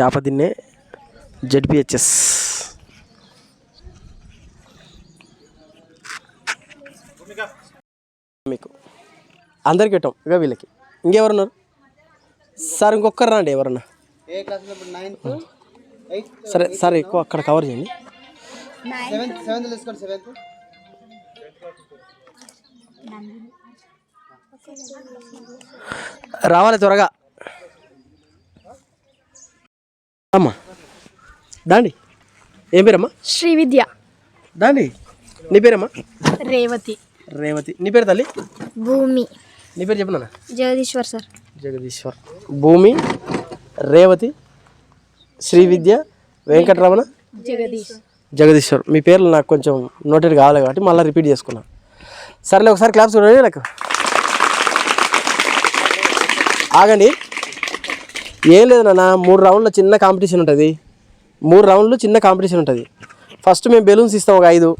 యాపదిన్నే ZPHS. మీకు. అందరికి పెట్టాం ఇక వీళ్ళకి. ఇంకెవరున్నారు? సార్ ఇంకొకరు రండి ఎవరన్నా. సరే సరే ఎక్కువ అక్కడ కవర్ చేయండి. సెవెంత్ సెవెంత్ తీసుకోండి సెవెంత్. రావాలి త్వరగా. అమ్మా దాండి. ఏం పేరమ్మా? శ్రీ విద్య దాండి. నీ పేరమ్మా? రేవతి. రేవతి. నీ పేరు తల్లి? భూమి. నీ పేరు చెప్పినా జగదీశ్వర్ సార్. జగదీశ్వర్. భూమి రేవతి శ్రీ విద్య వెంకటరమణ జగదీష్. జగదీశ్వర్. మీ పేర్లు నాకు కొంచెం నోటెడ్ కావాలి కాబట్టి మళ్ళీ రిపీట్ చేసుకున్నా. సరేలే ఒకసారి క్లాప్స్ చూడండి నాకు. ఆగండి. ఏం లేదు నాన్న మూడు రౌండ్ల చిన్న కాంపిటీషన్ ఉంటుంది. మూడు రౌండ్లు చిన్న కాంపిటీషన్ ఉంటుంది. ఫస్ట్ మేము బెలూన్స్ ఇస్తాం ఒక ఐదు.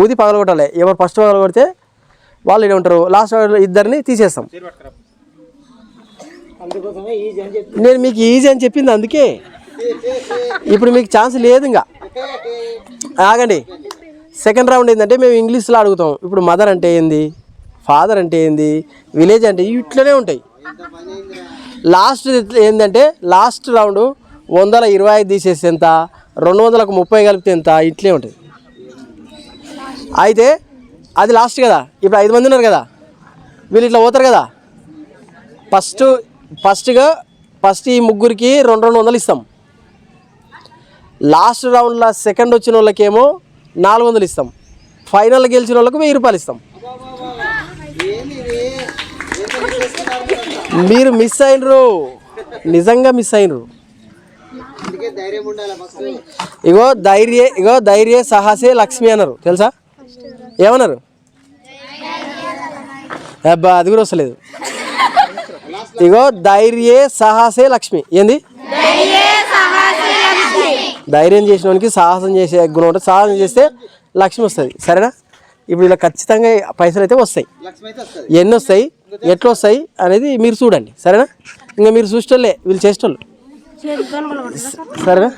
ఊది పగలగొట్టాలి. ఎవరు ఫస్ట్ పగలగొడితే వాళ్ళు ఇక్కడ ఉంటారు. లాస్ట్ ఇద్దరిని తీసేస్తాం. నేను మీకు ఈజీ అని చెప్పింది అందుకే. ఇప్పుడు మీకు ఛాన్స్ లేదు ఇంకా. ఆగండి. సెకండ్ రౌండ్ ఏంటంటే మేము ఇంగ్లీష్లో అడుగుతాం. ఇప్పుడు మదర్ అంటే ఏంది? ఫాదర్ అంటే ఏంది? విలేజ్ అంటే ఇట్లనే ఉంటాయి. లాస్ట్ ఏంటంటే లాస్ట్ రౌండ్ వందల ఇరవై ఐదు తీసేస్తే ఎంత? రెండు వందలకు ముప్పై కలిపితే ఎంత? ఇట్లే ఉంటుంది. అయితే అది లాస్ట్ కదా? ఇప్పుడు ఐదు మంది ఉన్నారు కదా? వీళ్ళు ఇట్లా పోతారు కదా? ఫస్ట్ ఫస్ట్గా ఫస్ట్ ఈ ముగ్గురికి రెండు రెండు వందలు ఇస్తాం. లాస్ట్ రౌండ్లో సెకండ్ వచ్చిన వాళ్ళకేమో నాలుగు వందలు ఇస్తాం. ఫైనల్ గెలిచిన వాళ్ళకి వెయ్యి రూపాయలు ఇస్తాం. మీరు మిస్ అయినరు. నిజంగా మిస్ అయినరు. ఇగో ధైర్య ఇగో ధైర్య సాహసే లక్ష్మి అన్నారు. తెలుసా? ఏమన్నారు? అబ్బా అది కూడా వస్తలేదు. ఇగో ధైర్యే సాహసే లక్ష్మి. ఏంది? ధైర్యం చేసినోనికి సాహసం చేసే గుణం ఉంటుంది సాహసం చేస్తే లక్ష్మి వస్తుంది. సరేనా? ఇప్పుడు ఇలా ఖచ్చితంగా పైసలు అయితే వస్తాయి. ఎన్ని వస్తాయి? ఎట్లా వస్తాయి అనేది మీరు చూడండి. సరేనా? ఇంకా మీరు చూసేటోళ్ళే వీళ్ళు చేసేటోళ్ళు. సరేనా?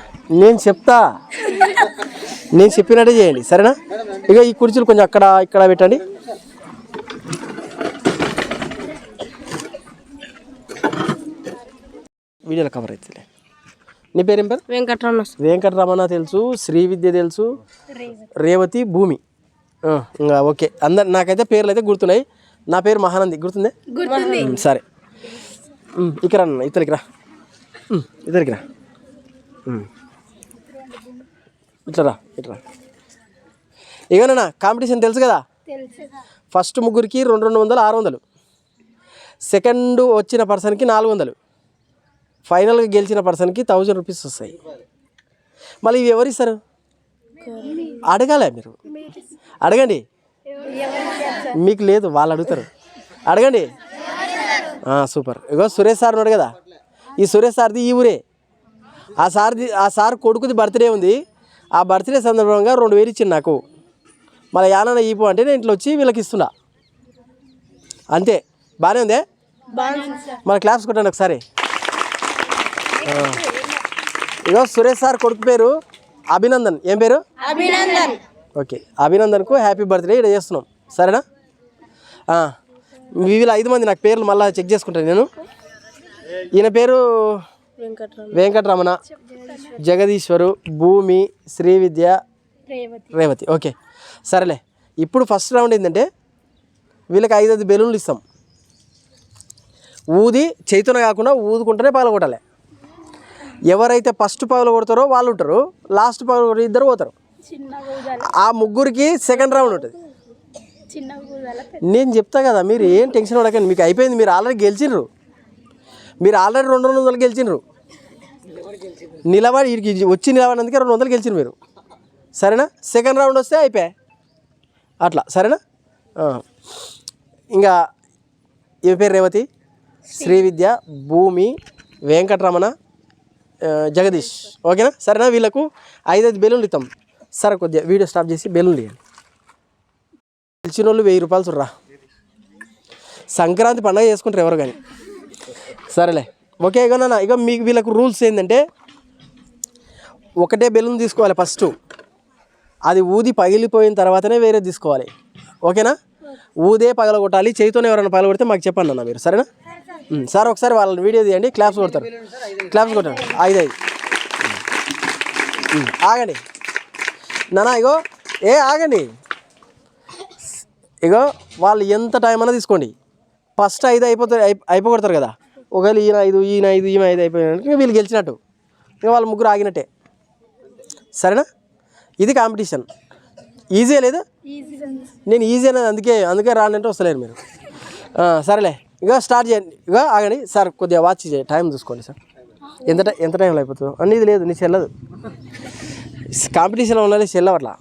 నేను చెప్తా. నేను చెప్పినట్టే చేయండి. సరేనా? ఇక ఈ కుర్చీలు కొంచెం అక్కడ ఇక్కడ పెట్టండి. వీడియోలో కవర్ అవుతుంది. నీ పేరేం పేరు? వెంకటరమణ. వెంకటరమణ తెలుసు శ్రీ విద్య తెలుసు రేవతి భూమి. ఇంకా ఓకే. అందరు నాకైతే పేర్లు అయితే గుర్తున్నాయి. నా పేరు మహానంది. గుర్తుందే? సరే. ఇక్కడ రా ఇతరికి రా. ఉమ్, ఇతరికి రా. ఇట్లా రా ఇట్లా ఇగోనన్నా కాంపిటీషన్ తెలుసు కదా? ఫస్ట్ ముగ్గురికి రెండు రెండు వందలు ఆరు వందలు. సెకండ్ వచ్చిన పర్సన్కి నాలుగు వందలు. ఫైనల్గా గెలిచిన పర్సన్కి థౌజండ్ రూపీస్ వస్తాయి. మళ్ళీ ఇవి ఎవరు ఇస్తారు? అడగాలే మీరు అడగండి. మీకు లేదు వాళ్ళు అడుగుతారు. అడగండి. సూపర్. ఇగో సురేష్ సార్ ఉన్నాడు కదా. ఈ సురేష్ సార్ది ఈ ఊరే. ఆ సార్ది ఆ సార్ కొడుకుది బర్త్డే ఉంది. ఆ బర్త్డే సందర్భంగా రెండు వేలు ఇచ్చింది నాకు. మళ్ళీ యానన్న ఈపు అంటే నేను ఇంట్లో వచ్చి వీళ్ళకి ఇస్తున్నా. అంతే. బాగానే ఉందే? మన క్లాప్స్ కొట్టండి ఒకసారి. ఇగో సురేష్ సార్ కొడుకు పేరు అభినందన్. ఏం పేరు? అభినందన్. ఓకే. అభినందన్కు హ్యాపీ బర్త్డే. ఇక్కడ చేస్తున్నాం. సరేనా? వీళ్ళ ఐదు మంది నాకు పేర్లు మళ్ళీ చెక్ చేసుకుంటాను నేను. ఈయన పేరు వెంకటరమణ. జగదీశ్వరు భూమి శ్రీ విద్య రేవతి. రేవతి. ఓకే. సరేలే. ఇప్పుడు ఫస్ట్ రౌండ్ ఏంటంటే వీళ్ళకి ఐదు ఐదు బెలూన్లు ఇస్తాం. ఊది చైతన్య కాకుండా ఊదుకుంటేనే పగల కొట్టాలి. ఎవరైతే ఫస్ట్ పగల కొడతారో వాళ్ళు ఉంటారు. లాస్ట్ పగల ఇద్దరు పోతారు. ఆ ముగ్గురికి సెకండ్ రౌండ్ ఉంటుంది. నేను చెప్తా కదా మీరు ఏం టెన్షన్ పడకండి. మీకు అయిపోయింది మీరు ఆల్రెడీ గెలిచిర్రు. మీరు ఆల్రెడీ రెండు రెండు వందలు గెలిచిర్రు. నిలబడి వచ్చి నిలబడినందుకే రెండు వందలు గెలిచిరు మీరు. సరేనా? సెకండ్ రౌండ్ వస్తే అయిపోయా? అట్లా సరేనా. ఇంకా ఈ పేరు రేవతి? శ్రీ విద్య భూమి వెంకటరమణ జగదీష్. ఓకేనా? సరేనా వీళ్ళకు ఐదైదు బెలూన్లు ఇస్తాం సరే కొద్దిగా వీడియో స్టాప్ చేసి బెలూన్ వేయండి తెలిసిన వాళ్ళు వెయ్యి రూపాయలు చూడరా. సంక్రాంతి పండగ చేసుకుంటారు ఎవరు కానీ. సరేలే. ఓకే ఇగో నాన్న ఇక మీకు వీళ్ళకు రూల్స్ ఏంటంటే ఒకటే బెలూన్ తీసుకోవాలి ఫస్ట్. అది ఊది పగిలిపోయిన తర్వాతనే వేరే తీసుకోవాలి. ఓకేనా? ఊదే పగలగొట్టాలి చేతితోనే ఎవరైనా పగలగొడితే మాకు చెప్పండి అన్న మీరు. సరేనా? సార్ ఒకసారి వాళ్ళని వీడియో తీయండి క్లాప్స్ కొడతారు. క్లాప్స్ కొట్టండి. ఐదు ఐదు ఆగండి. నానా ఇగో ఏ ఆగండి. ఇగో వాళ్ళు ఎంత టైం అన్నా తీసుకోండి. ఫస్ట్ ఐదు అయిపోతారు అయిపో అయిపోగొడతారు కదా. ఒకవేళ ఈయన ఐదు ఈయన ఐదు ఈమె ఐదు అయిపోయినాక వీళ్ళు గెలిచినట్టు. ఇంకా వాళ్ళ ముగ్గురు ఆగినట్టే. సరేనా? ఇది కాంపిటీషన్ ఈజీ లేదు? నేను ఈజీ అనేది అందుకే అందుకే రానంటే వస్తలేరు మీరు. సరేలే. ఇక స్టార్ట్ చేయండి. ఇక ఆగండి. సార్ కొద్దిగా వాచ్ చేయండి టైం చూసుకోండి సార్. ఎంత టై- ఎంత టైంలో అయిపోతుందో. అన్నీ ఇది లేదు నీ చెల్లదు. కాంపిటీషన్ ఉండాలి చెల్లవు అట్లా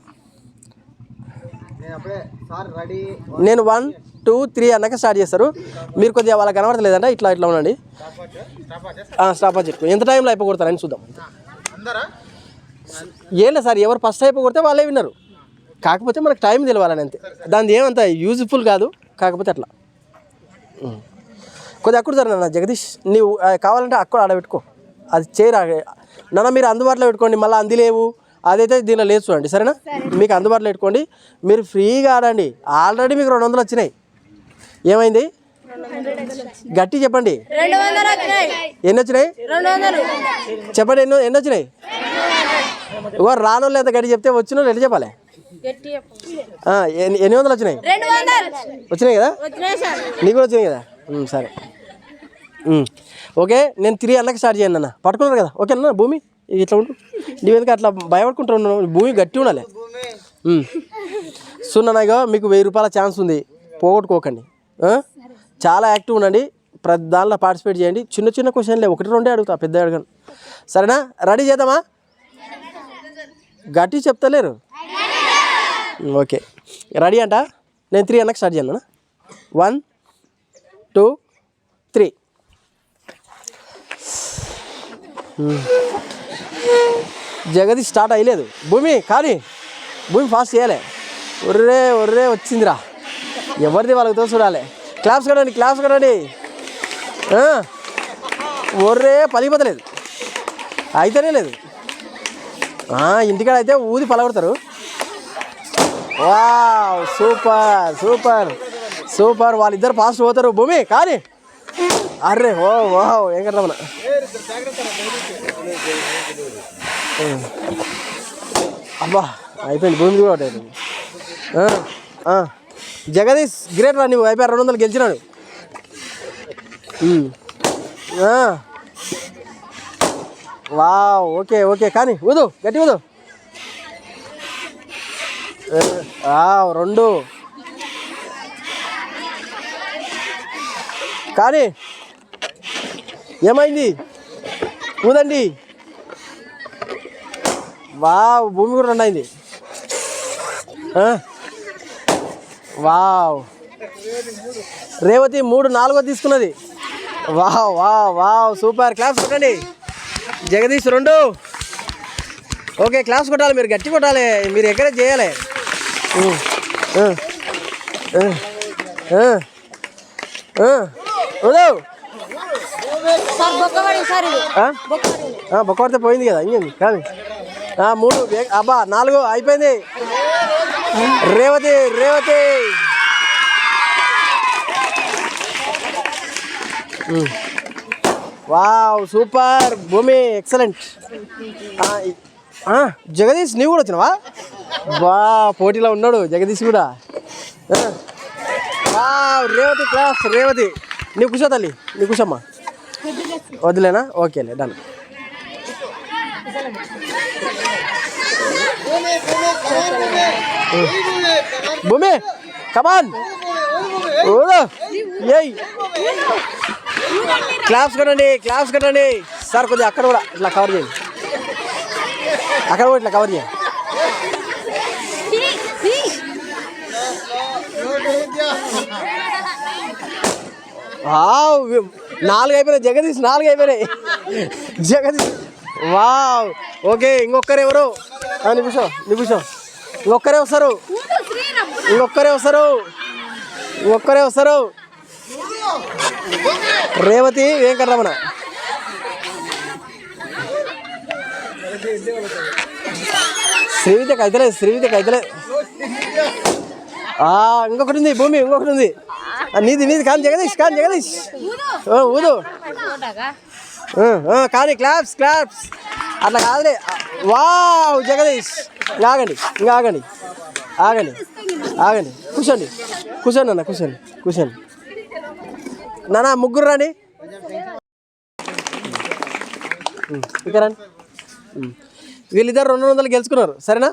నేను వన్ టూ త్రీ అన్నాక స్టార్ట్ చేస్తారు. మీరు కొద్దిగా వాళ్ళకి కనబడతలేదంట ఇట్లా ఇట్లా ఉండండి. స్టాప్ చెట్టు ఎంత టైంలో అయిపోగొడతారని చూద్దాం. ఏం లేదు సార్ ఎవరు ఫస్ట్ అయిపోగొడితే వాళ్ళే విన్నారు. కాకపోతే మనకు టైం తెలవాలని అంతే. దాని ఏమంత యూజ్ఫుల్ కాదు కాకపోతే అట్లా. కొద్దిగా అక్కడ సార్ నాన్న జగదీష్ నీవు కావాలంటే అక్కడ ఆడబెట్టుకో. అది చేయరా నాన్న మీరు అందుబాటులో పెట్టుకోండి మళ్ళీ అందిలేవు అదైతే దీనిలో లేదు చూడండి సరేనా? మీకు అందుబాటులో పెట్టుకోండి. మీరు ఫ్రీగా ఆడండి. ఆల్రెడీ మీకు రెండు వందలు వచ్చినాయి. ఏమైంది? గట్టి చెప్పండి. రెండు ఎన్ని వచ్చినాయి? రెండు చెప్పండి ఎన్నో ఎన్ని వచ్చినాయి? రానోళ్ళు ఎంత గట్టి చెప్తే వచ్చిన వాళ్ళు ఎట్లా చెప్పాలి? ఎన్ని ఎన్ని వందలు వచ్చినాయి? రెండు వచ్చినాయి కదా? నీకు కూడా వచ్చినాయి కదా? సరే. ఓకే నేను తిరిగి అన్నకి స్టార్ట్ చేయండి అన్న. పట్టుకున్నారు కదా? ఓకే అన్న? భూమి? ఇట్లా ఉండు. నువ్వు అట్లా భయపడుకుంటూ ఉన్నావు భూమి గట్టి ఉండాలి. ఉమ్. మీకు వెయ్యి రూపాయల ఛాన్స్ ఉంది. పోగొట్టుకోకండి. చాలా యాక్టివ్ ఉండండి. ప్రతి దానిలో పార్టిసిపేట్ చేయండి. చిన్న చిన్న క్వశ్చన్లే ఒకటి రెండే అడుగుతా పెద్ద అడగను సరేనా? రెడీ చేద్దామా? గట్టి చెప్తలేరు? ఓకే. రెడీ అంట? నేను త్రీ అన్నకి స్టార్ట్ చేయను వన్ టూ త్రీ జగది స్టార్ట్ అయ్యలేదు. భూమి కానీ భూమి ఫాస్ట్ చేయాలి. ఒర్రే ఒర్రే వచ్చిందిరా. ఎవరిది వాళ్ళకి చూడాలి. క్లాప్స్ కడండి క్లాప్స్ కడండి. ఒర్రే పలిగిపోతలేదు. అయితేనే లేదు. ఇంటికాడ అయితే ఊది పలగొడతారు. Wow super super. సూపర్ వాళ్ళిద్దరు ఫాస్ట్ పోతారు. భూమి కానీ అర్రే ఓ వావ్ వెంకటరమణ అబ్బా అయిపోయింది భూమి కూడా ఒకటి అయిపోయింది. జగదీష్ గ్రేట్ రా నువ్వు అయిపోయి రెండు వందలు గెలిచినాడు. వా వావ్ ఓకే ఓకే కానీ ఊదు గట్టి ఊదు. రెండు. కానీ ఏమైంది? ఊదండి. వావ్ భూమి కూడా రెండు అయింది వావ్. రేవతి మూడు నాలుగో తీసుకున్నది. Wow wow wow super. Claps కొట్టండి. జగదీష్ రెండు. ఓకే క్లాస్ కొట్టాలి. మీరు గట్టి కొట్టాలి. మీరు ఎక్కడ చేయాలి. ఉదవ్ బొక్కడితే పోయింది కదా ఇంకేంది? కానీ. మూడు అబ్బా నాలుగు అయిపోయింది. Revathi Revathi. Wow super. Bhoomi excellent. Jagadish నీవు కూడా వచ్చినావా? బా పోటీలో ఉన్నాడు జగదీష్ కూడా. Wow Revathi claps Revathi. నీ కూర్చో తల్లి నీ కూర్చోమ్మా. వదిలేనా? ఓకేలే డన్. భూమి కమాన్ ఏయ్. క్లాప్స్ కట్టండి క్లాప్స్ కట్టండి. సార్ కొద్దిగా అక్కడ కూడా ఇట్లా కవర్ చేయండి. అక్కడ కూడా ఇట్లా కవర్ చేయండి. వావ్ నాలుగు అయిపోయినాయి జగదీష్ నాలుగు అయిపోయినాయి జగదీష్ వావ్. ఓకే ఇంకొకరు ఎవరు? నిమిషం నిమిషం. ఇంకొకరే వస్తారు. ఇంకొకరే వస్తారు. ఇంకొకరే వస్తారు. రేవతి వెంకటరమణ. శ్రీవిద్యకు అయితలే శ్రీవిద్యకు అయితలే ఆ, ఇంకొకటి ఉంది భూమి ఇంకొకటి ఉంది. నీది నీది కాదు జగదీష్ కానీ జగదీష్. ఊదు. కానీ క్లాప్స్ క్లాప్స్. అట్లా కాదులే. వావ్ జగదీష్. ఇంకా ఆగండి ఇంకా ఆగండి. ఆగండి ఆగండి. కూర్చోండి. కూర్చోండి అన్న కూర్చోండి కూర్చోండి. నానా ముగ్గురు రండి. ఇంకా రండి. వీళ్ళిద్దరు రెండు వందలు గెలుచుకున్నారు. సరేనా?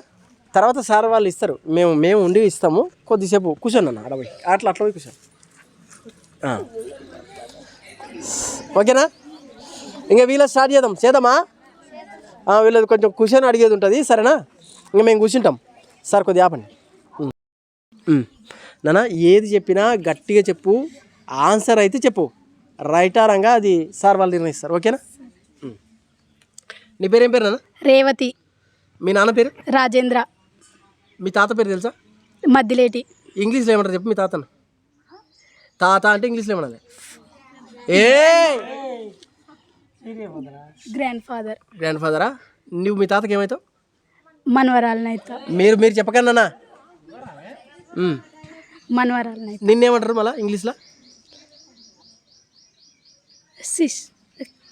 తర్వాత సార్ వాళ్ళు ఇస్తారు. మేము మేము ఉండి ఇస్తాము. కొద్దిసేపు కూర్చోండి అన్న అడవై అట్లా అట్లా పోయి కూర్చోండి. ఓకేనా? ఇంకా వీళ్ళ స్టార్ట్ చేద్దాం. చేద్దామా? వీళ్ళది కొంచెం క్వశ్చన్ అడిగేది ఉంటుంది. సరేనా? ఇంకా మేము కూర్చుంటాం. సార్ కొద్దిగా ఆపండి. నాన్న ఏది చెప్పినా గట్టిగా చెప్పు. ఆన్సర్ అయితే చెప్పు. రైటారంగా అది సార్ వాళ్ళు నిర్ణయిస్తారు. ఓకేనా. నీ పేరు ఏం పేరు నాన్న రేవతి. మీ నాన్న పేరు? రాజేంద్ర. మీ తాత పేరు తెలుసా? మద్దిలేటి. ఇంగ్లీష్లో ఏమంటారు చెప్పు మీ తాతను. తాత అంటే ఇంగ్లీష్లో ఏమనాలి? ఏ! గ్రాండ్ ఫాదర్ గ్రాండ్ ఫాదరా నువ్వు మీ తాతకి ఏమవుతావు మనవరాలనైతే. మీరు మీరు చెప్పకన్నా మనవరాలనైతే. నిన్నేమంటారు మళ్ళీ ఇంగ్లీష్లో? సిస్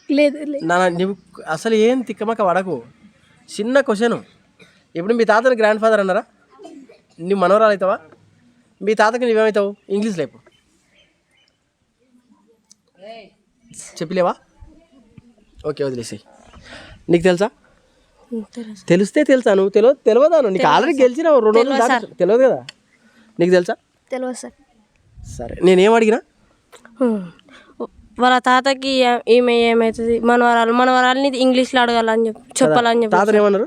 లేదు నా నువ్వు అసలు ఏం తిక్కమక్క వడకు చిన్న క్వశ్చన్. ఇప్పుడు మీ తాతని గ్రాండ్ ఫాదర్ అన్నారా? నువ్వు మనవరాలు అవుతావా మీ తాతకి నువ్వేమవుతావు ఇంగ్లీష్ లేపు చెప్పలేవా? ఓకే వదిలేసి నీకు తెలుసా? తెలిస్తే తెలుసా నువ్వు? తెలియదు తెలియదా నువ్వు? నీకు ఆల్రెడీ గెలిచినావు రెండు రోజులు తెలియదు కదా? నీకు తెలుసా? తెలియదు సార్. సరే నేనేం అడిగినా? వాళ్ళ తాతకి ఈమె ఏమవుతుంది మనవరాలు మనవరాలని ఇంగ్లీష్లో అడగాలని చెప్పి చెప్పాలని చెప్పి తాతని ఏమన్నారు?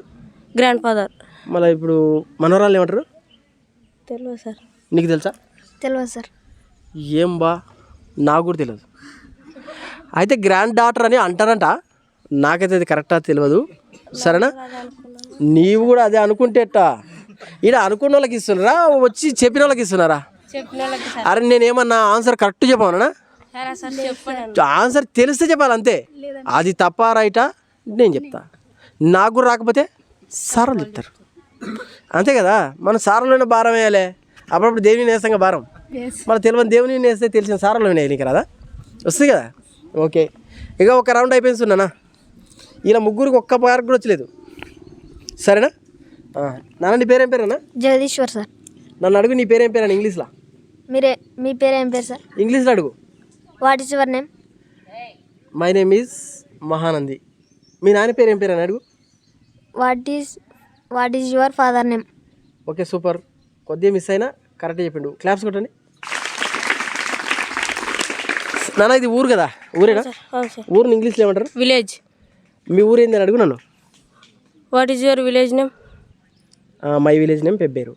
Grandfather. మళ్ళీ ఇప్పుడు మనవరాలు ఏమంటారు? తెలియదు సార్. నీకు తెలుసా? తెలియదు సార్. ఏం బా? నాకు కూడా తెలియదు అయితే గ్రాండ్ డాటర్ అని అంటారంట. నాకైతే అది కరెక్టా తెలియదు సరేనా? నీవు కూడా అదే అనుకుంటేట. ఈడ అనుకున్న వాళ్ళకి ఇస్తున్నారా? వచ్చి చెప్పిన వాళ్ళకి ఇస్తున్నారా అరే నేనేమన్నా ఆన్సర్ కరెక్ట్ చెప్పానా ఆన్సర్ తెలిస్తే చెప్పాలి అంతే. అది తప్ప రైటా? నేను చెప్తా. నాకు కూడా రాకపోతే సార్లు చెప్తారు. అంతే కదా? మన సారంలోనే భారం వేయాలి. అప్పుడప్పుడు దేవుని వేస్తాం భారం. మన తెలియని దేవుని వేస్తే తెలిసిన సారంలో వేయాలి నీకు రాదా? వస్తుంది కదా? ఓకే. ఇక ఒక రౌండ్ అయిపోయింది సున్నానా ఇలా ముగ్గురికి ఒక్క పార్క్ కూడా వచ్చలేదు. సరేనా? నాన్న నీ పేరేం పేరేనా? జగదీశ్వర్ సార్. నన్ను అడుగు నీ పేరేం పేరేనా ఇంగ్లీష్లో? మీరే మీ పేరు ఏం పేరు సార్? ఇంగ్లీష్లో అడుగు. What is your name my name is Mahanandi మీ నాన్న పేరు ఏం పేరు అని అడుగు. What is what is your father name okay super. కొద్దిగా మిస్ అయినా కరెక్ట్గా చెప్పిండు. క్లాప్స్ కొట్టండి. నాన్న ఇది ఊరు కదా? ఊరేనా? ఊరిని ఇంగ్లీష్లో ఏమంటారు? విలేజ్. మీ ఊరు ఏంది అని అడుగు నన్ను. What is your village name my village name Pebbair.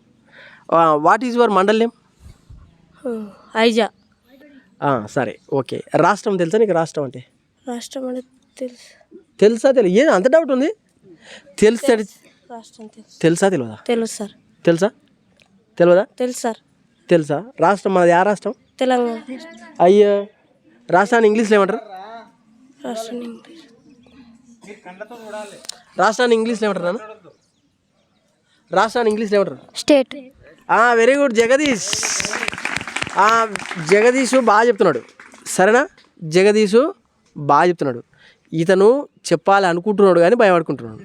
What is your mandal name Ieeja. సరే ఓకే. రాష్ట్రం తెలుసా నీకు? రాష్ట్రం అంటే? రాష్ట్రం అంటే తెలుసు. తెలుసా తెలియదు ఏం అంత డౌట్ ఉంది. తెలుసా రాష్ట్రం తెలుసు. తెలుసా తెలియదా తెలుసు సార్. తెలుసా? తెలియదా తెలుసు సార్. తెలుసా? రాష్ట్రం మనది ఆ రాష్ట్రం? తెలంగాణ. అయ్యో. రాష్ట్రాన్ని ఇంగ్లీష్లో ఏమంటారు? రాష్ట్రం ఇంగ్లీష్. రాష్ట్రాన్ని ఇంగ్లీష్లో ఏమంటారు నాన్న? రాష్ట్రాన్ని ఇంగ్లీష్లో ఏమంటారు? State. Very good Jagadish. Jagadish బాగా చెప్తున్నాడు. సరేనా? జగదీషు బాగా చెప్తున్నాడు. ఇతను చెప్పాలి అనుకుంటున్నాడు కానీ భయపడుకుంటున్నాడు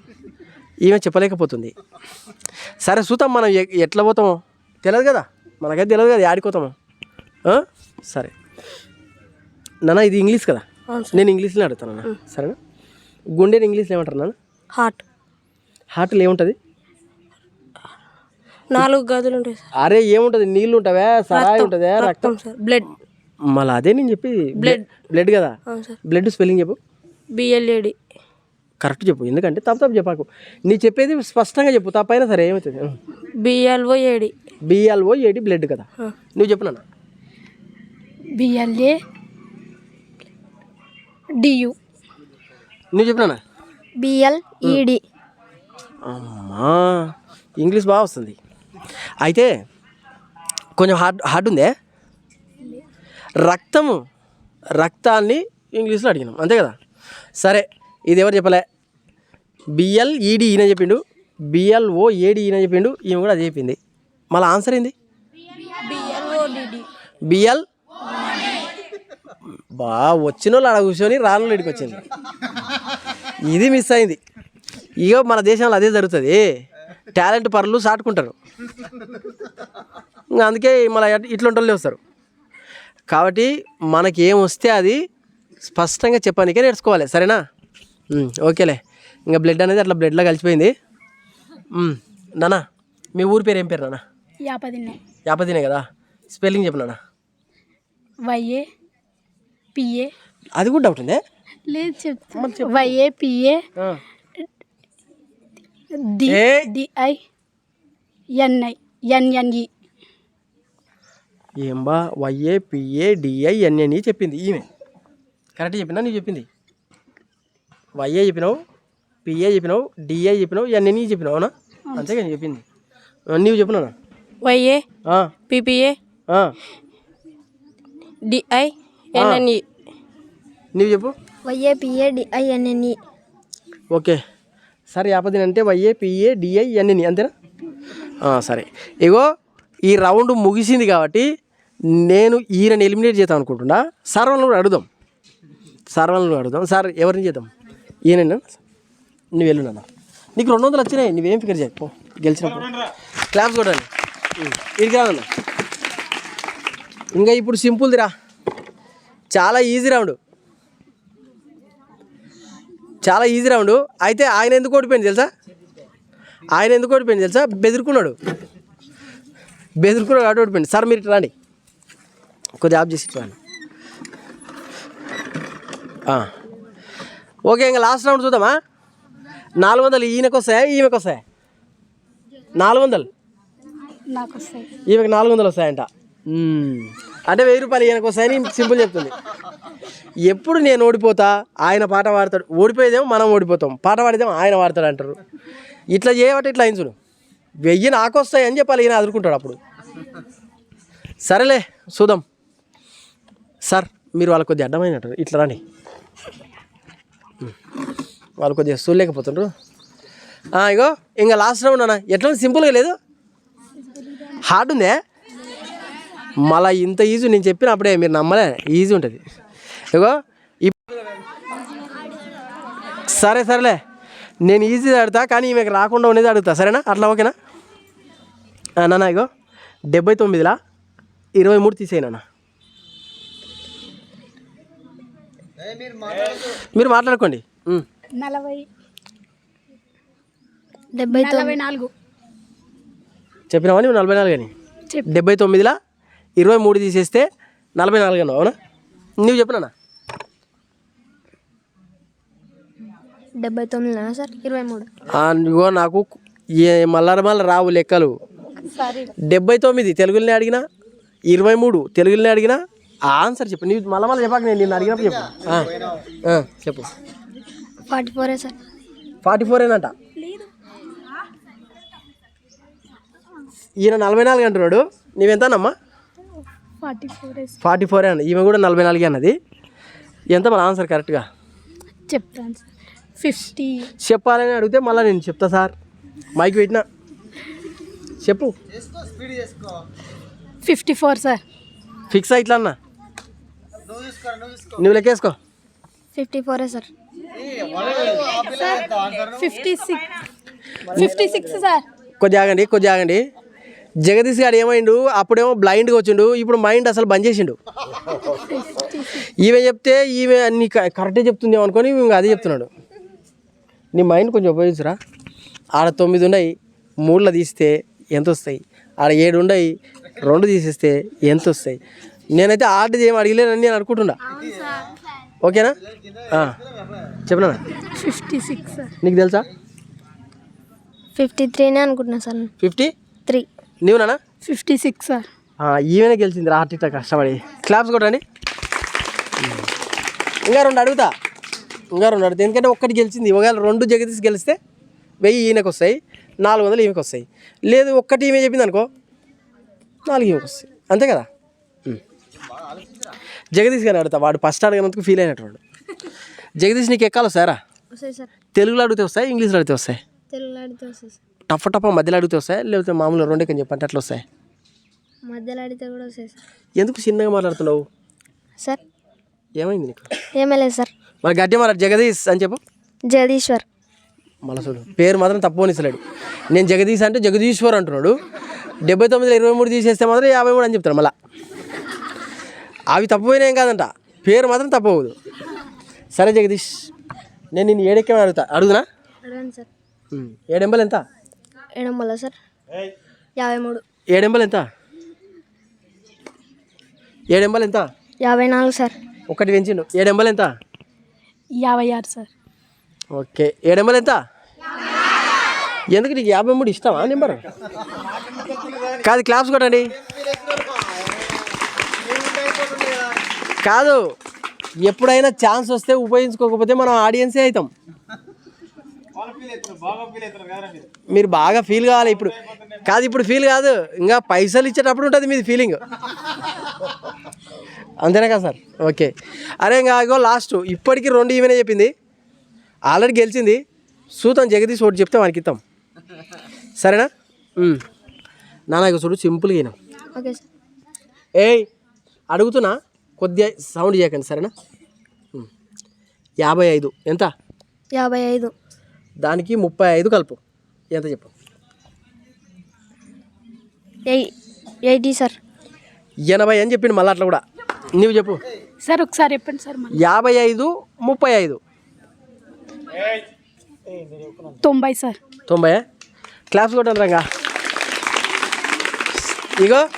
ఈమె చెప్పలేకపోతుంది. సరే చూద్దాం మనం ఎట్లా పోతామో. తెలియదు కదా? మనకైతే తెలియదు కదా ఆడిపోతామో? సరే. నాన్న ఇది ఇంగ్లీష్ కదా? నేను ఇంగ్లీష్లో అడుగుతాను నాన్న. సరేనా? గుండెని ఇంగ్లీష్లో ఏమంటారు నాన్న? హార్ట్. హార్ట్లో ఏముంటుంది? నాలుగు గదులు ఉంటాయి సార్. అరే ఏముంటుంది? నీళ్ళు ఉంటావా? సరాయి ఉంటుందా? రక్తం సార్. బ్లడ్. మళ్ళీ అదే నేను చెప్పి బ్లడ్ బ్లడ్. కదా? అవును సార్. బ్లడ్ స్పెల్లింగ్ చెప్పు. బిఎల్ఏడి కరెక్ట్ చెప్పు. ఎందుకంటే తప్పు తప్పు చెప్పాకు. నీ చెప్పేది స్పష్టంగా చెప్పు. తప్పైనా సరే ఏమవుతుంది? BLO AD BLO AD blood కదా? నువ్వు చెప్పు నాన్న. B L A D U. నువ్వు చెప్పు నాన్న బిఎల్ఈడి అమ్మా ఇంగ్లీష్ బాగా వస్తుంది. అయితే కొంచెం హార్డ్ హార్డ్ ఉందే? రక్తము రక్తాన్ని ఇంగ్లీష్లో అడిగినాం అంతే కదా? సరే ఇది ఎవరు చెప్పలే? బిఎల్ ఈడి ఈయన చెప్పిండు బిఎల్ఓ ఏడి ఈయన చెప్పిండు ఈమె కూడా అది చెప్పింది. మళ్ళీ ఆన్సర్ ఏంది? బిఎల్ బా వచ్చిన వాళ్ళు అక్కడ కూర్చొని రాను ఇక్కడికి వచ్చింది. ఇది మిస్ అయింది. ఇగో మన దేశంలో అదే జరుగుతుంది. టాలెంట్ పరులు సాటుకుంటారు. ఇంకా అందుకే మన ఇట్లాంటి వాళ్ళు వస్తారు. కాబట్టి మనకి ఏం వస్తే అది స్పష్టంగా చెప్పడానికే నేర్చుకోవాలి. సరేనా? ఓకేలే. ఇంకా బ్లడ్ అనేది అట్లా బ్లడ్లో కలిసిపోయింది. నానా మీ ఊరి పేరు ఏం పేరు నాన్న యాపదిన్నే. యాపతినే కదా? స్పెల్లింగ్ చెప్పు నాన్న వైఏ పిఏ అది కూడా డౌట్ ఉందే? లేదు చెప్తా. Y A P A? D I N I N N E ఏం? బా వైఏ పిఏ డిఐ ఎన్ఎన్ఈ చెప్పింది ఈమె. కరెక్ట్ చెప్పినా నువ్వు చెప్పింది? వైఏ చెప్పినావు పిఏ చెప్పినావు డిఐ చెప్పినావు ఎన్ఎన్ఈ చెప్పినావు అవునా? అంతేగా నేను చెప్పింది. నువ్వు చెప్పినా వైఏ PPA D I N N E నువ్వు చెప్పు. Y A P A D I N N E okay. సరే యాపదిన అంటే వైఏ పిఏ డిఐ ఎన్ఎన్ఈ అంతేనా? సరే. ఇగో ఈ రౌండ్ ముగిసింది కాబట్టి నేను ఈయనని ఎలిమినేట్ చేద్దాం అనుకుంటున్నా. సార్ వాళ్ళని కూడా అడుగుదాం. సార్ వాళ్ళని కూడా అడుగుదాం. సార్ ఎవరిని చేద్దాం? ఈయన నువ్వు వెళ్ళు నాన్న. నీకు రెండు వందలు వచ్చినాయి. నువ్వేం ఫికర్ చేయకు గెలిచినప్పుడు. క్లాప్స్ కొట్టాలి ఇది కాదన్న. ఇంకా ఇప్పుడు సింపుల్దిరా చాలా ఈజీ రౌండ్. చాలా ఈజీ రౌండ్. అయితే ఆయన ఎందుకు ఓడిపోయింది తెలుసా? ఆయన ఎందుకు ఓడిపోయింది తెలుసా? బెదిరుకున్నాడు. బెదిరుకున్నాడు కాబట్టి ఓడిపోయింది. సార్ మీరు రండి. కొద్దిగా ఆఫ్ చేసి రండి. ఓకే ఇంకా లాస్ట్ రౌండ్ చూద్దామా? నాలుగు వందలు ఈయనకు వస్తాయా? ఈమెకు వస్తాయా? నాలుగు వందలు. ఈమెకు నాలుగు వందలు వస్తాయంట. అంటే వెయ్యి రూపాయలు ఈయనకోసారి సింపుల్ చెప్తుంది. ఎప్పుడు నేను ఓడిపోతా ఆయన పాట పాడతాడు. ఓడిపోయేదేమో మనం ఓడిపోతాం. పాట పాడేదేమో ఆయన పాడతాడు అంటారు. ఇట్లా చేయబట్టి ఇట్లా అయింది చూడు వెయ్యి నాకొస్తాయి అని చెప్పాలి ఈయన అదురుకుంటాడు అప్పుడు. సరేలే చూద్దాం. సార్ మీరు వాళ్ళ కొద్దిగా అడ్డమైనట్టు ఇట్లా రండి. వాళ్ళు కొద్దిగా చూడలేకపోతుండ్రు. ఇగో ఇంకా లాస్ట్ రౌండ్ అన్న. ఎట్లా సింపుల్గా లేదు? హార్డ్ ఉందే? మళ్ళా ఇంత ఈజీ నేను చెప్పిన అప్పుడే మీరు నమ్మలే ఈజీ ఉంటుంది. ఇగో సరే సరేలే. నేను ఈజీ అడుగుతా కానీ ఈమెకు రాకుండా ఉండేది అడుగుతా సరేనా? అట్లా ఓకేనా? నాన్న ఇగో డెబ్బై తొమ్మిదిలా? ఇరవై మూడు తీసేయి నాన్న. మీరు మాట్లాడుకోండి. ఉమ్. నలభై. డెబ్బై నలభై నాలుగు. చెప్పినావా నువ్వు నలభై నాలుగు అని? చెప్పు. డెబ్బై తొమ్మిదిలా? ఇరవై మూడు తీసేస్తే నలభై నాలుగు అన్నావు అవునా? నువ్వు చెప్పినా డెబ్బై తొమ్మిదినా సార్? ఇరవై మూడు. ఇగో నాకు ఏ మళ్ళా మళ్ళీ రావు లెక్కలు. డెబ్బై తొమ్మిది తెలుగులోనే అడిగినా ఇరవై మూడు తెలుగులోనే అడిగినా ఆన్సర్ చెప్పు. నీవు మళ్ళీ మళ్ళీ చెప్పాక నేను నిన్ను అడిగినప్పుడు చెప్పు. చెప్పు. ఫార్టీ ఫోరే సార్. ఫార్టీ ఫోర్ ఏనంట ఈయన నలభై నాలుగు అంటున్నాడు. నీవెంతనమ్మా ఫార్టీ ఫోర్ అన్న ఈమె కూడా నలభై నాలుగే అన్నది. ఎంత మన ఆన్సర్ కరెక్ట్గా? చెప్తాను సార్. ఫిఫ్టీ. చెప్పాలని అడిగితే మళ్ళీ నేను చెప్తా సార్. మైక్ పెట్టినా. చెప్పు. చేసుకో స్పీడ్ చేసుకో ఫిఫ్టీ ఫోర్ సార్. ఫిక్స్ ఇట్లా అన్న? నువ్వు లెక్కేసుకో fifty ఫోరే sir. Fifty six. Fifty six sir. కొద్దిగా ఆగండి కొద్దిగా ఆగండి. జగదీష్ గారు ఏమైండు? అప్పుడేమో బ్లైండ్గా వచ్చిండు. ఇప్పుడు మైండ్ అసలు బంద్ చేసిండు. ఈమె చెప్తే ఈమె అన్ని క- కరెక్టే చెప్తుంది అనుకొని ఇంకా అదే చెప్తున్నాడు. నీ మైండ్ కొంచెం ఉపయోగించురా. ఆడ తొమ్మిది ఉన్నాయి. మూడులో తీస్తే ఎంత వస్తాయి ఆడ ఏడు ఉన్నాయి. రెండు తీసేస్తే ఎంత వస్తాయి నేనైతే ఆర్డర్ ఏం అడిగలేనని నేను అనుకుంటున్నా. ఓకేనా. చెప్పనా? Fifty six. నీకు తెలుసా? ఫిఫ్టీ త్రీనే అనుకుంటున్నా సార్. ఫిఫ్టీ? నీవునా ఫిఫ్టీ సిక్స్ సార్. ఈమెనే గెలిచింది రా ఇట్లా కష్టపడి. క్లాప్స్ కొట్టండి. ఇంకా రెండు అడుగుతా. ఇంకా రెండు అడుగుతా. ఎందుకంటే ఒక్కటి గెలిచింది. ఒకవేళ రెండు జగదీష్ గెలిస్తే వెయ్యి ఈయనకు వస్తాయి. నాలుగు వందలు ఈమెకు వస్తాయి. లేదు ఒక్కటి ఈమె చెప్పింది అనుకో నాలుగు ఈమెకు వస్తాయి. అంతే కదా. జగదీష్ గారిని అడుగుతా. వాడు ఫస్ట్ అడిగినందుకు ఫీల్ అయినటువంటి జగదీష్ నీకు ఎక్కాలి సార్. తెలుగులో అడిగితే వస్తాయి? ఇంగ్లీష్లో అడిగితే వస్తాయి? తెలుగులో అడిగితే వస్తాయి టఫ్ టఫ్ మధ్యలో అడిగితే వస్తాయి? లేకపోతే మామూలుగా రెండే కొంచెం చెప్పంటే అట్లా వస్తాయి? మధ్యలో అడిగితే కూడా వస్తాయి సార్. ఎందుకు చిన్నగా మాట్లాడుతున్నావు? సార్. ఏమైంది నీకు? ఏమీ లేదు సార్. మరి గట్టి మాట్లాడు జగదీష్ అని చెప్పు. జగదీశ్వర్. మళ్ళీ చూడు పేరు మాత్రం తప్పు అనిస్తలేడు. నేను జగదీష్ అంటే జగదీశ్వర్ అంటున్నాడు. డెబ్బై తొమ్మిది ఇరవై మూడు తీసేస్తే మాత్రం యాభై మూడు అని చెప్తాడు మళ్ళా. అవి తప్పిపోయినా ఏం కాదంట. పేరు మాత్రం తప్పు అవ్వదు సరే జగదీష్ నేను నిన్ను ఏడెక్కేమని అడుగుతా. అడుగునా. ఏడెంబలు ఎంత? ఏడమ్మల సార్? యాభై మూడు ఏడెంబలు ఎంత ఏడెంబలు ఎంత యాభై నాలుగు సార్. ఒకటి పెంచిండు. ఏడెంబలు ఎంత యాభై ఆరు సార్. ఓకే. ఏడెంబలు ఎంత ఎందుకు నీకు యాభై మూడు ఇస్తావా నెంబర్? కాదు క్లాప్స్ కొట్టండి. కాదు ఎప్పుడైనా ఛాన్స్ వస్తే ఉపయోగించుకోకపోతే మనం ఆడియన్సే అవుతాం. మీరు. బాగా ఫీల్ కావాలి ఇప్పుడు. కాదు ఇప్పుడు ఫీల్ కాదు. ఇంకా పైసలు ఇచ్చేటప్పుడు ఉంటుంది మీది ఫీలింగ్ అంతేనా కదా సార్? ఓకే. అరే ఇంకా ఇగో లాస్ట్ ఇప్పటికి రెండు ఈమెనే చెప్పింది. ఆల్రెడీ గెలిచింది. సూతం జగదీష్ ఒకటి చెప్తే వానికి ఇస్తాం. సరేనా. నాన్న ఇక చూడు సింపుల్గా అయినా ఓకే సార్. ఏయ్ అడుగుతున్నా. కొద్దిగా సౌండ్ చేయకండి సరేనా. యాభై ఐదు. ఎంత? యాభై ఐదు. దానికి ముప్పై ఐదు కలుపు. ఎంత చెప్పు? ఎయి ఎయిటీ సార్. ఎనభై అని చెప్పిండు మళ్ళీ అట్లా కూడా. నువ్వు చెప్పు. సార్ ఒకసారి చెప్పండి సార్ యాభై ఐదు ముప్పై ఐదు. తొంభై సార్. తొంభై క్లాప్స్ కొట్టండి రంగా. ఇగో.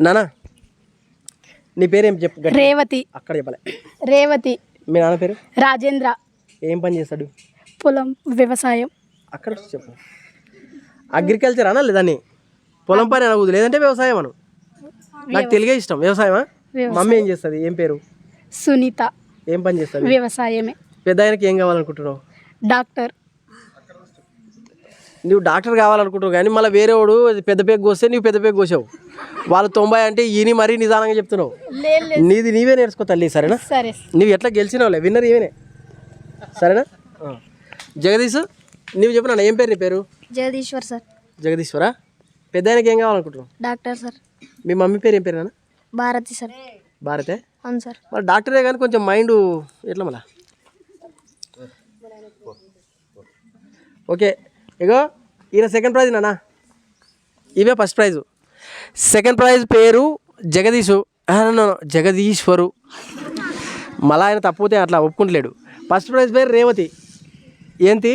నానా. నీ పేరేం చెప్పు. రేవతి. అక్కడ చెప్పలే. రేవతి. మీ నాన్న పేరు? రాజేంద్ర. ఏం పని చేస్తాడు? పొలం వ్యవసాయం. అక్కడ చెప్పు. అగ్రికల్చర్ అనా లేదని పొలం పని అనకూడదు లేదంటే వ్యవసాయం అను. నాకు తెలుగే ఇష్టం. వ్యవసాయమా? వ్యవసాయం. మమ్మీ ఏం చేస్తుంది? ఏం పేరు? సునీత. ఏం పని చేస్తుంది? వ్యవసాయమే. పెద్ద ఆయనకి ఏం కావాలనుకుంటున్నావు? డాక్టర్. నువ్వు డాక్టర్ కావాలనుకుంటావు కానీ మళ్ళీ వేరే వాడు అది పెద్ద పేగు కోస్తే నువ్వు పెద్ద పేగు కోసావు. వాళ్ళు తొంభై అంటే ఈయన మరీ నిదానంగా చెప్తున్నావు. నీది నీవే నేర్చుకో తల్లి సరేనా? సరే. నువ్వు ఎట్లా గెలిచినావులే? విన్నర్ ఈవెనే సరేనా. జగదీష్ నువ్వు చెప్పు నాన్న ఏం పేరు నీ పేరు? జగదీశ్వర్ సార్. జగదీశ్వరా? పెద్ద ఆయనకి ఏం కావాలనుకుంటున్నావు? Doctor sir. మీ మమ్మీ పేరు ఏం పేరు నాన్న? భారతి సార్. భారతే? అవును సార్. మరి డాక్టరే కానీ కొంచెం మైండ్ ఎట్లా మళ్ళా? ఓకే. ఇగో ఈయన సెకండ్ ప్రైజ్ నాన్న. ఇవే ఫస్ట్ ప్రైజు సెకండ్ ప్రైజ్ పేరు no, జగదీశ్వరు. మళ్ళా ఆయన తప్పితే అట్లా ఒప్పుకుంటలేడు. ఫస్ట్ ప్రైజ్ పేరు రేవతి. ఏంటి?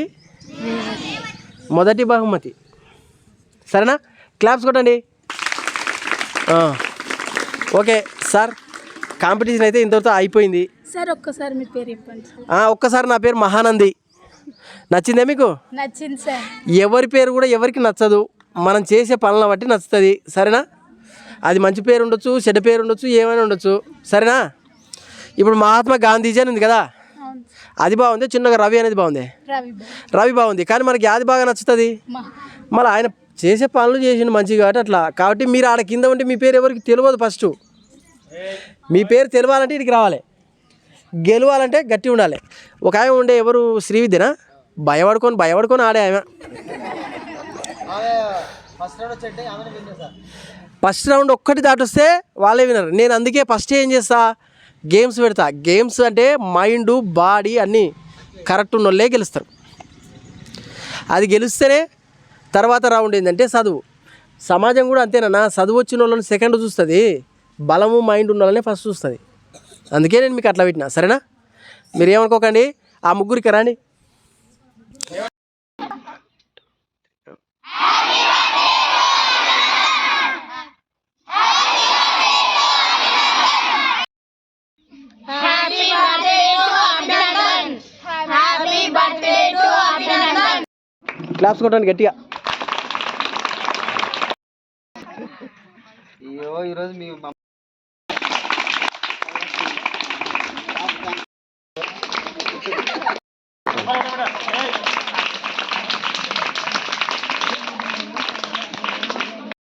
మొదటి బహుమతి. సరేనా? క్లాప్స్ కొట్టండి. Okay sir. కాంపిటీషన్ అయితే ఇంతవరకు అయిపోయింది. సార్ ఒక్కసారి మీ పేరు ఒక్కసారి నా పేరు మహానంది. నచ్చిందే మీకు? నచ్చింది సార్. ఎవరి పేరు కూడా ఎవరికి నచ్చదు. మనం చేసే పనులను బట్టి నచ్చుతుంది. సరేనా? అది మంచి పేరు ఉండొచ్చు చెడ్డ పేరు ఉండొచ్చు ఏమైనా ఉండొచ్చు. సరేనా? ఇప్పుడు మహాత్మా గాంధీజీ అని ఉంది కదా? అది బాగుంది చిన్నగా రవి అనేది బాగుంది. రవి బాగుంది. కానీ మనకి అది బాగా నచ్చుతుంది. మళ్ళీ ఆయన చేసే పనులు చేసిండు మంచిగా కాబట్టి అట్లా. కాబట్టి మీరు ఆడ కింద ఉంటే మీ పేరు ఎవరికి తెలియదు ఫస్ట్ మీ పేరు తెలవాలంటే ఇక్కడికి రావాలి. గెలవాలంటే గట్టి ఉండాలి. ఒక ఆయన ఉండే ఎవరు? శ్రీవిద్యనా? భయపడుకొని భయపడుకొని ఆడే ఆమె. ఫస్ట్ రౌండ్ ఒక్కటి దాటొస్తే వాళ్ళే వినరు నేను అందుకే ఫస్ట్ ఏం చేస్తా? గేమ్స్ పెడతా. గేమ్స్ అంటే మైండ్ బాడీ అన్నీ కరెక్ట్ ఉన్న వాళ్ళే గెలుస్తారు. అది గెలిస్తేనే తర్వాత రౌండ్ ఏంటంటే చదువు. సమాజం కూడా అంతేనా చదువు వచ్చిన వాళ్ళని సెకండ్ చూస్తుంది. బలము మైండ్ ఉన్న వాళ్ళనే ఫస్ట్ చూస్తుంది. అందుకే నేను మీకు అట్లా పెట్టినా. సరేనా? మీరు ఏమనుకోకండి. ఆ ముగ్గురికి రాండి. క్లాప్స్ కొట్టండి గట్టిగా. అయ్యో ఈరోజు మీ మమ్మ